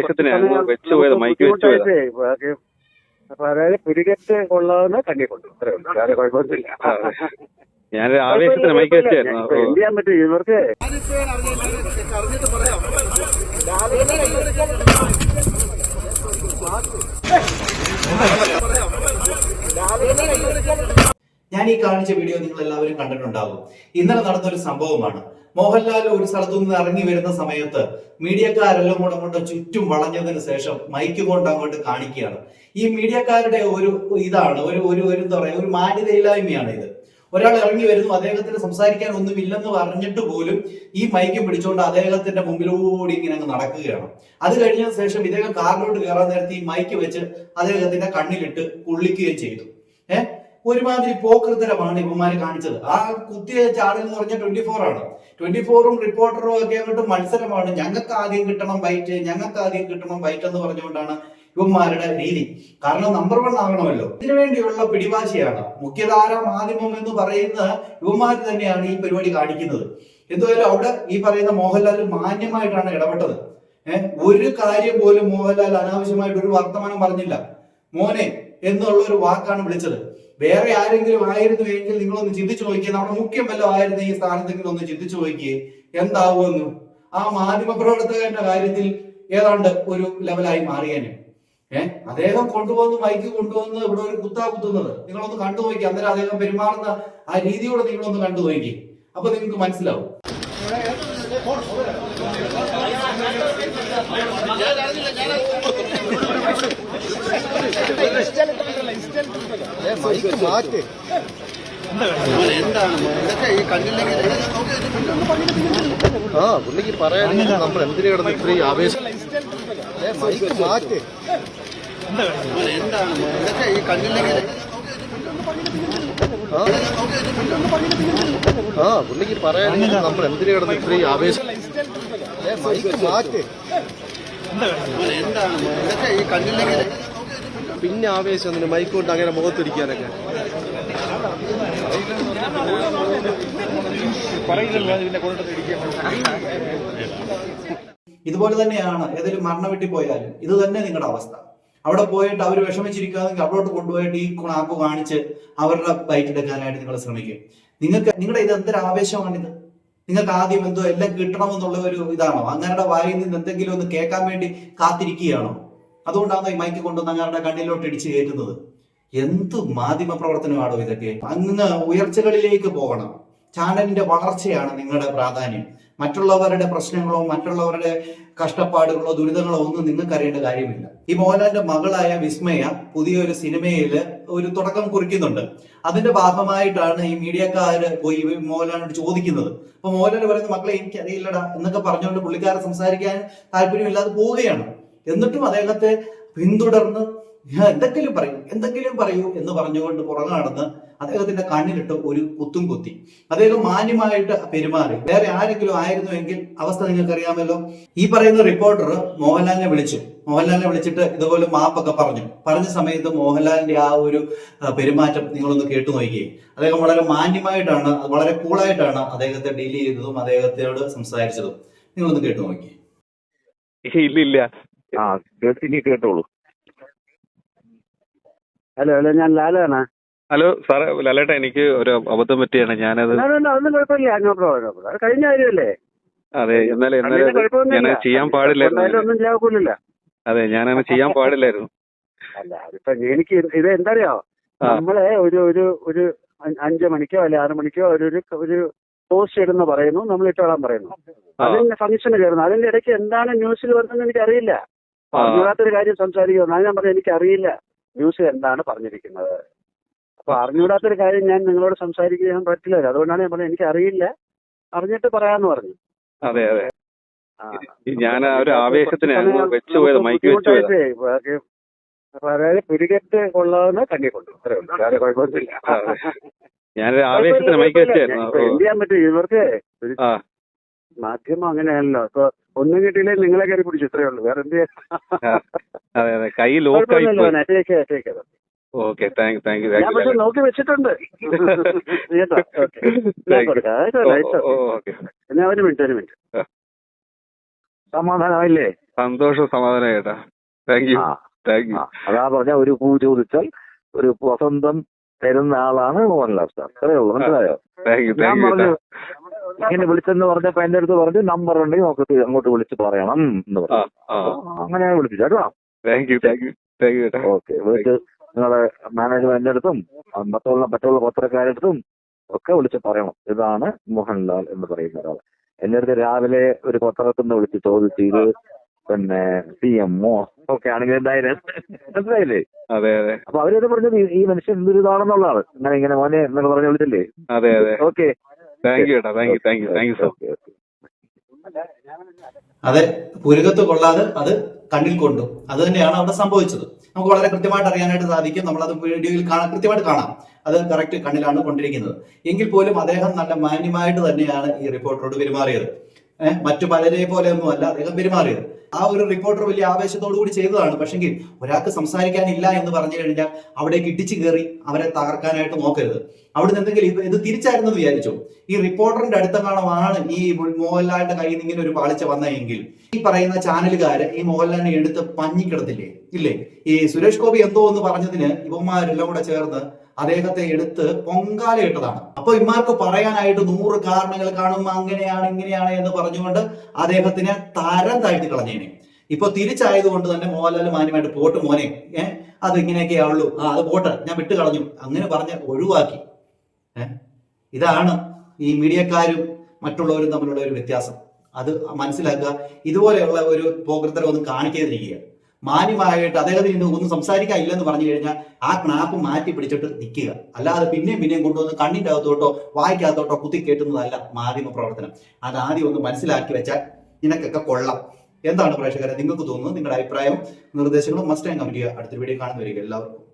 ആവേശത്തിന് അങ്ങ് വെച്ച് പോയത് മൈക്ക് വെച്ച് പോയത് ബുദ്ധിമുട്ടായിട്ടേ, ബാക്കി അപ്പൊ അതായത് പുലികെട്ട് കൊള്ളാവുന്ന കണ്ണി കൊണ്ടു അത്രേ ഉള്ളൂ വേറെ കുഴപ്പമൊന്നുമില്ല. ഞാനൊരു ആവേശത്തിന് മൈക്ക് വെച്ചായിരുന്നു എന്ത് ചെയ്യാൻ പറ്റും ഇവർക്ക്? ഈ കാണിച്ച വീഡിയോ നിങ്ങൾ എല്ലാവരും കണ്ടിട്ടുണ്ടാവും. ഇന്നലെ നടന്ന ഒരു സംഭവമാണ്. മോഹൻലാൽ ഒരു സ്ഥലത്തു നിന്ന് ഇറങ്ങി വരുന്ന സമയത്ത് മീഡിയക്കാരെല്ലാം കൂടെ കൊണ്ട് ചുറ്റും വളഞ്ഞതിന് ശേഷം മൈക്ക് കൊണ്ട് അങ്ങോട്ട് കാണിക്കുകയാണ്. ഈ മീഡിയക്കാരുടെ ഒരു ഇതാണ് ഒരു ഒരു ഒരു എന്താ പറയുക ഒരു മാന്യതയില്ലായ്മയാണ് ഇത്. ഒരാൾ ഇറങ്ങി വരുന്നു അദ്ദേഹത്തിന് സംസാരിക്കാൻ ഒന്നുമില്ലെന്ന് പറഞ്ഞിട്ട് പോലും ഈ മൈക്ക് പിടിച്ചുകൊണ്ട് അദ്ദേഹത്തിന്റെ മുമ്പിലൂടെ ഇങ്ങനെ അങ്ങ് നടക്കുകയാണ്. അത് കഴിഞ്ഞ ശേഷം ഇദ്ദേഹം കാറിലോട്ട് കയറാൻ നേരത്തെ ഈ മൈക്ക് വെച്ച് അദ്ദേഹത്തിന്റെ കണ്ണിലിട്ട് കുള്ളിക്കുകയും ചെയ്തു. ഏഹ് ഒരുമാതിരി പോക്കൃതരമാണ് ഇവന്മാര് കാണിച്ചത്. ആ കുത്തിയ ചാനൽ എന്ന് പറഞ്ഞാൽ ട്വന്റി ഫോർ ആണ് ട്വന്റി ഫോറും റിപ്പോർട്ടറും ഒക്കെ അങ്ങോട്ട് മത്സരമാണ്. ഞങ്ങൾക്ക് ആദ്യം കിട്ടണം ബൈറ്റ് ഞങ്ങൾക്ക് ആദ്യം കിട്ടണം ബൈറ്റ് എന്ന് പറഞ്ഞുകൊണ്ടാണ് ഇവന്മാരുടെ രീതി. കാരണം നമ്പർ വൺ ആകണമല്ലോ. ഇതിനു വേണ്ടിയുള്ള പിടിവാശിയാണ്. മുഖ്യധാര മാധ്യമം എന്ന് പറയുന്ന ഇവന്മാർ തന്നെയാണ് ഈ പരിപാടി കാണിക്കുന്നത്. എന്തുവല്ല അവിടെ ഈ പറയുന്ന മോഹൻലാൽ മാന്യമായിട്ടാണ് ഇടപെട്ടത്. ഏഹ് ഒരു കാര്യം പോലും മോഹൻലാൽ അനാവശ്യമായിട്ട് ഒരു വർത്തമാനം പറഞ്ഞില്ല. മോനെ എന്നുള്ള ഒരു വാക്കാണ് വിളിച്ചത്. വേറെ ആരെങ്കിലും ആയിരുന്നു എങ്കിൽ നിങ്ങളൊന്ന് ചിന്തിച്ചു നോക്കിയേ. നമ്മുടെ മുഖ്യം വല്ലതും ആയിരുന്നു ഈ സ്ഥാനത്തെങ്കിലും ഒന്ന് ചിന്തിച്ചു നോക്കിയേ. എന്താവുമെന്ന്. ആ മാധ്യമ പ്രവർത്തകന്റെ കാര്യത്തിൽ ഏതാണ്ട് ഒരു ലെവലായി മാറിയേനെ. ഏഹ് അദ്ദേഹം കൊണ്ടുവന്ന് മൈക്ക് കൊണ്ടുവന്ന് ഇവിടെ ഒരു കുത്താ കുത്തുന്നത്. നിങ്ങളൊന്ന് കണ്ടു നോക്കി. അന്നേരം അദ്ദേഹം പെരുമാറുന്ന ആ രീതിയോടെ നിങ്ങളൊന്ന് കണ്ടു നോക്കി. അപ്പൊ നിങ്ങൾക്ക് മനസ്സിലാവും. ആ പുള്ളിക്ക് പറയാനും നമ്മൾ എന്തിനു കിടന്ന് ഇത്രയും ആവേശം? മൈക്ക് മാറ്റ്. ആ. പുള്ളിക്ക് പറയാനും നമ്മൾ എന്തിനു കിടന്ന് ഇത്രയും ആവേശം? ഏ, ഈ മാറ്റ് പിന്നെ ആവേശം ഒന്നിന് മൈക്ക് കൊണ്ട് അങ്ങനെ മുഖത്തിരിക്കാനൊക്കെ. ഇതുപോലെ തന്നെയാണ് ഏതെങ്കിലും മരണം വെട്ടി പോയാലും ഇത് തന്നെ നിങ്ങളുടെ അവസ്ഥ. അവിടെ പോയിട്ട് അവർ വിഷമിച്ചിരിക്കാതെങ്കിൽ അവിടോട്ട് കൊണ്ടുപോയിട്ട് ഈ ആപ്പ് കാണിച്ച് അവരുടെ ബൈറ്റ് എടുക്കാനായിട്ട് നിങ്ങൾ ശ്രമിക്കും. നിങ്ങൾക്ക് നിങ്ങളുടെ ഇത് എന്തൊരു ആവേശമാണിത്? നിങ്ങൾക്ക് ആദ്യം എന്തോ എല്ലാം കിട്ടണമെന്നുള്ള ഒരു ഇതാണോ? അങ്ങനെ വായിൽ നിന്ന് എന്തെങ്കിലും ഒന്ന് കേൾക്കാൻ വേണ്ടി കാത്തിരിക്കുകയാണോ? അതുകൊണ്ടാണോ ഈ മൈക്ക് കൊണ്ടുവന്ന് ഞങ്ങളുടെ കണ്ണിലോട്ട് ഇടിച്ച് കയറ്റുന്നത്. എന്ത് മാധ്യമ പ്രവർത്തനമാണോ ഇതൊക്കെ? അങ്ങ് ഉയർച്ചകളിലേക്ക് പോകണം. ചാനലിന്റെ വളർച്ചയാണ് നിങ്ങളുടെ പ്രാധാന്യം. മറ്റുള്ളവരുടെ പ്രശ്നങ്ങളോ മറ്റുള്ളവരുടെ കഷ്ടപ്പാടുകളോ ദുരിതങ്ങളോ ഒന്നും നിങ്ങൾക്ക് അറിയേണ്ട കാര്യമില്ല. ഈ മോഹൻലാലിന്റെ മകളായ വിസ്മയ പുതിയൊരു സിനിമയിൽ ഒരു തുടക്കം കുറിക്കുന്നുണ്ട്. അതിന്റെ ഭാഗമായിട്ടാണ് ഈ മീഡിയക്കാര് പോയി മോഹൻലാലിനോട് ചോദിക്കുന്നത്. അപ്പൊ മോഹൻലാൽ പറയുന്ന മക്കളെ എനിക്കറിയില്ലടാ എന്നൊക്കെ പറഞ്ഞുകൊണ്ട് പുള്ളിക്കാരെ സംസാരിക്കാൻ താല്പര്യമില്ലാതെ പോവുകയാണ്. എന്നിട്ടും അദ്ദേഹത്തെ പിന്തുടർന്ന് എന്തെങ്കിലും പറയൂ എന്തെങ്കിലും പറയൂ എന്ന് പറഞ്ഞുകൊണ്ട് പുറകെ നടന്ന് അദ്ദേഹത്തിന്റെ കണ്ണിലിട്ട് ഒരു കുത്തും കുത്തി. അദ്ദേഹം മാന്യമായിട്ട് പെരുമാറി. വേറെ ആരെങ്കിലും ആയിരുന്നുവെങ്കിൽ അവസ്ഥ നിങ്ങൾക്കറിയാമല്ലോ. ഈ പറയുന്ന റിപ്പോർട്ടർ മോഹൻലാലിനെ വിളിച്ചു. മോഹൻലാലിനെ വിളിച്ചിട്ട് ഇതുപോലെ മാപ്പൊക്കെ പറഞ്ഞു. പറഞ്ഞ സമയത്ത് മോഹൻലാലിന്റെ ആ ഒരു പെരുമാറ്റം നിങ്ങളൊന്ന് കേട്ടു നോക്കിയേ. അദ്ദേഹം വളരെ മാന്യമായിട്ടാണ് വളരെ കൂളായിട്ടാണ് അദ്ദേഹത്തെ ഡീൽ ചെയ്തതും അദ്ദേഹത്തോട് സംസാരിച്ചതും. നിങ്ങളൊന്ന് കേട്ടു നോക്കി ഇല്ല. ആ കേട്ടോളൂ. ഹലോ ഹലോ ഞാൻ ലാലാണ് ഹലോ സാറേ ലാലേട്ടാ എനിക്ക് ഒരു അബദ്ധം പറ്റിയാണ്. ഞാനത് അതൊന്നും കുഴപ്പമില്ല. കഴിഞ്ഞ കാര്യമല്ലേ? അതെ എന്നാലും. ഞാൻ ചെയ്യാൻ പാടില്ലായിരുന്നു. അതെ ഞാനങ്ങനെ ചെയ്യാൻ പാടില്ലായിരുന്നു. അല്ല അതിപ്പോ എനിക്ക് ഇത് എന്തറിയോ. നമ്മളെ ഒരു ഒരു ഒരു അഞ്ചു മണിക്കോ അല്ലെ ആറു മണിക്കോ ഒരു ഒരു ഒരു പോസ്റ്റ് ഇടുന്ന പറയുന്നു. നമ്മൾ ഇട്ടോളാൻ പറയുന്നു. അതിന്റെ ഫംഗ്ഷന് കയറുന്നു. അതിന്റെ ഇടയ്ക്ക് എന്താണ് ന്യൂസിൽ വരുന്നതെന്ന് എനിക്ക് അറിയില്ല ആ. അറിഞ്ഞൂടാത്തൊരു കാര്യം സംസാരിക്കുന്നു അത് ഞാൻ പറഞ്ഞു എനിക്കറിയില്ല. ന്യൂസ് എന്താണ് പറഞ്ഞിരിക്കുന്നത്? അപ്പൊ അറിഞ്ഞൂടാത്തൊരു കാര്യം ഞാൻ നിങ്ങളോട് സംസാരിക്കാൻ പറ്റില്ല. അതുകൊണ്ടാണ് ഞാൻ പറഞ്ഞത് എനിക്കറിയില്ല. അറിഞ്ഞിട്ട് പറയാന്ന് പറഞ്ഞു. അതെ അതെ. ഞാൻ ഒരു ആവേശത്തിന് അപ്പൊ അതായത് പുലികെട്ട് കൊള്ളാവുന്ന കണ്ണി കൊണ്ടു. അത്രേ കുഴപ്പമൊന്നുമില്ല. ഞാനൊരു ആവേശത്തിന് മൈക്ക് വെച്ചായിരുന്നു എന്ത് ചെയ്യാൻ പറ്റും? ഇവർക്ക് മാധ്യമം അങ്ങനെയാണല്ലോ ഇപ്പൊ ഒന്നും കിട്ടിയില്ലേ നിങ്ങളെ കയറി പിടിച്ചു ഇത്രേ ഉള്ളൂ. വേറെ എന്ത് അതെ അതെ. കൈ ലോക്കായി. ഓക്കെ താങ്ക് താങ്ക് യു ഞാൻ പക്ഷെ നോക്കി വെച്ചിട്ടുണ്ട്. എന്നാ ഒരു മിനിറ്റ് ഒരു മിനിറ്റ്. സമാധാനമായില്ലേ? സന്തോഷം സമാധാനം കേട്ടാ താങ്ക് യു താങ്ക് യു അതാ പറഞ്ഞ ഒരു പൂ ചോദിച്ചാൽ ഒരു വസന്തം തരുന്ന ആളാണ് മോഹൻലാൽ സാർ. അത്രേ ഉള്ളൂ മനസ്സിലായോ? താങ്ക് യു ഞാൻ താങ്ക് യു പറഞ്ഞു ഇങ്ങനെ വിളിച്ചെന്ന് പറഞ്ഞപ്പോ എന്റെ അടുത്ത് പറഞ്ഞു നമ്പർ ഉണ്ടെങ്കിൽ നമുക്ക് അങ്ങോട്ട് വിളിച്ച് പറയണം എന്ന് പറഞ്ഞു. അങ്ങനെ വിളിച്ചു കേട്ടോ? Thank you thank you thank you okay വിളിച്ച് നിങ്ങളെ മാനേജ്മെന്റിന്റെ അടുത്തും മറ്റുള്ള മറ്റുള്ള പത്രക്കാരുടെ അടുത്തും ഒക്കെ വിളിച്ച് പറയണം. ഇതാണ് മോഹൻലാൽ എന്ന് പറയുന്ന ഒരാൾ. എന്റെ അടുത്ത് രാവിലെ ഒരു പത്രത്തിൽ നിന്ന് വിളിച്ച് ചോദിച്ചു ഇത് പിന്നെ സി എംഒ ഒക്കെ ആണെങ്കിൽ എന്തായാലും മനസ്സിലായില്ലേ? അതെ അതെ. അപ്പൊ അവരത് പറഞ്ഞത് ഈ- ഈ മനുഷ്യൻ എന്തൊരു ഇതാണെന്നുള്ളതാണ് ഇങ്ങനെ ഇങ്ങനെ മോനെ എന്നൊക്കെ പറഞ്ഞു വിളിച്ചില്ലേ? അതെ അതെ. ഓക്കെ അതെ പുരുകത്ത് കൊള്ളാതെ അത് കണ്ണിൽ കൊണ്ടു. അത് തന്നെയാണ് അവിടെ സംഭവിച്ചത്. നമുക്ക് വളരെ കൃത്യമായിട്ട് അറിയാനായിട്ട് സാധിക്കും. നമ്മളത് വീഡിയോയിൽ കാണാൻ കൃത്യമായിട്ട് കാണാം. അത് കറക്റ്റ് കണ്ണിലാണ് കൊണ്ടിരിക്കുന്നത്. എങ്കിൽ പോലും അദ്ദേഹം നല്ല മാന്യമായിട്ട് തന്നെയാണ് ഈ റിപ്പോർട്ടറോട് പെരുമാറിയത്. ഏഹ് മറ്റു പലരെ പോലെ ഒന്നും അല്ല അദ്ദേഹം പെരുമാറിയത്. ആ ഒരു റിപ്പോർട്ടർ വലിയ ആവേശത്തോടു കൂടി ചെയ്തതാണ്. പക്ഷെങ്കിൽ ഒരാൾക്ക് സംസാരിക്കാനില്ല എന്ന് പറഞ്ഞു കഴിഞ്ഞാൽ അവിടേക്ക് ഇടിച്ചു കയറി അവരെ തകർക്കാനായിട്ട് നോക്കരുത്. അവിടെ എന്തെങ്കിലും ഇത് തിരിച്ചായിരുന്നു വിചാരിച്ചു. ഈ റിപ്പോർട്ടറിന്റെ അടുത്തെങ്ങാണമാണ് ഈ മോഹൻലാലിന്റെ കയ്യിൽ നിന്ന് ഇങ്ങനെ ഒരു പാളിച്ച വന്നതെങ്കിൽ ഈ പറയുന്ന ചാനലുകാര് ഈ മോഹൻലാലിനെ എടുത്ത് പഞ്ഞിക്കിടത്തില്ലേ? ഇല്ലേ? ഈ സുരേഷ് ഗോപി എന്തോ എന്ന് പറഞ്ഞതിന് ഇവന്മാരെല്ലാം കൂടെ ചേർന്ന് അദ്ദേഹത്തെ എടുത്ത് പൊങ്കാലയിട്ടതാണ് അപ്പൊ ഇമാർക്ക് പറയാനായിട്ട് നൂറ് കാരണങ്ങൾ കാണും അങ്ങനെയാണ് ഇങ്ങനെയാണ് എന്ന് പറഞ്ഞുകൊണ്ട് അദ്ദേഹത്തിനെ തരം താഴ്ത്തി കളഞ്ഞേനെ. ഇപ്പൊ തിരിച്ചായതുകൊണ്ട് തന്നെ മോഹൻലാൽ മാന്യമായിട്ട് പോട്ട് മോനെ. ഏഹ് അത് ഇങ്ങനെയൊക്കെ ആവുള്ളൂ ആ അത് പോട്ടെ. ഞാൻ വിട്ട് കളഞ്ഞു അങ്ങനെ പറഞ്ഞ് ഒഴിവാക്കി. ഇതാണ് ഈ മീഡിയക്കാരും മറ്റുള്ളവരും തമ്മിലുള്ള ഒരു വ്യത്യാസം. അത് മനസ്സിലാക്കുക. ഇതുപോലെയുള്ള ഒരു പോകൃത്തരം ഒന്നും കാണിക്കാതിരിക്കുക. മാന്യമായിട്ട് അദ്ദേഹത്തിന് ഇന്ന് ഒന്നും സംസാരിക്കാൻ ഇല്ലെന്ന് പറഞ്ഞു കഴിഞ്ഞാൽ ആ ക്ലാപ്പ് മാറ്റി പിടിച്ചിട്ട് നിൽക്കുക. അല്ലാതെ പിന്നെയും പിന്നെയും കൊണ്ടുവന്ന് കണ്ണിന്റെ അകത്തോട്ടോ വായിക്കകത്തോട്ടോ കുത്തി കേട്ടുന്നതല്ല മാധ്യമ പ്രവർത്തനം. അത് ആദ്യം ഒന്ന് മനസ്സിലാക്കി വെച്ചാൽ നിനക്കൊക്കെ കൊള്ളാം. എന്താണ് പ്രേക്ഷകരെ? നിങ്ങൾക്ക് തോന്നുന്നത് നിങ്ങളുടെ അഭിപ്രായവും നിർദ്ദേശങ്ങളും മസ്റ്റ് കമന്റ് ചെയ്യുക. അടുത്ത വീഡിയോ കാണുന്നവരിക എല്ലാവർക്കും